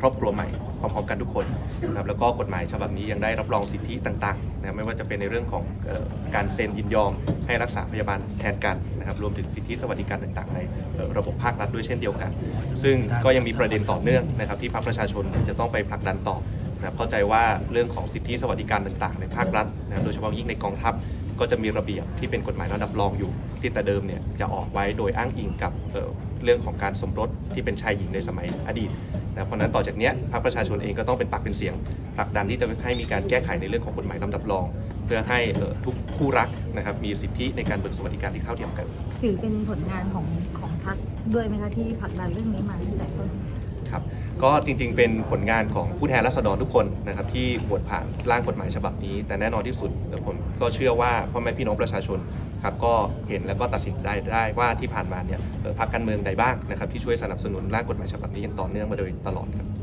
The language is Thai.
ครอบครัวใหม่พร้อมๆกันทุกคนนะครับแล้วก็กฎหมายฉบับนี้ยังได้รับรองสิทธิต่างๆนะครับไม่ว่าจะเป็นในเรื่องของออการเซ็นยินยอม ให้รักษาพยาบาลแทนกันนะครับรวมถึงสิทธิสวัสดิการต่างๆ ในระบบภาครัฐด้วยเช่นเดียวกัน ซึ่งก็ยังมีประเด็นต่อเนื่องนะครับที่พรรคประชาชนจะต้องไปผลักดันต่อนะครับเข้าใจว่าเรื่องของสิทธิสวัสดิการต่างๆ ในภาครัฐนะครับโดยเฉพาะยิ่งในกองทัพ ก็จะมีระเบียบที่เป็นกฎหมายระดับรองอยู่ ที่แต่เดิมเนี่ยจะออกไว้โดยอ้างอิงกับเเรื่องของการสมรสที่เป็นชายหญิงในสมัยอดีตนะเพราะนั้นต่อจากนี้พรรคประชาชนเองก็ต้องเป็นปากเป็นเสียงผลักดันที่จะให้มีการแก้ไขในเรื่องของกฎหมายลำดับรอง เพื่อให้ทุกคู่รักนะครับมีสิทธิในการเบิกสวัสดิการที่เท่าเทียมกัน ถือเป็นผลงานของของพรรคด้วยไหมคะที่ผลักดันเรื่องนี้มาตั้งแต่ต้น ก็จริงๆ เป็นผลงานของผู้แทนราษฎรทุกคนนะครับที่โหวตผ่านร่างกฎหมายฉบับนี้ แต่แน่นอนที่สุดผมก็เชื่อว่าพ่อแม่พี่น้องประชาชนครับก็เห็นแล้วก็ตัดสินใจได้ว่าที่ผ่านมาเนี่ยพรรคการเมืองใดบ้างนะครับที่ช่วยสนับสนุนร่างกฎหมายฉบับนี้อย่างต่อเนื่องมาโดยตลอดครับ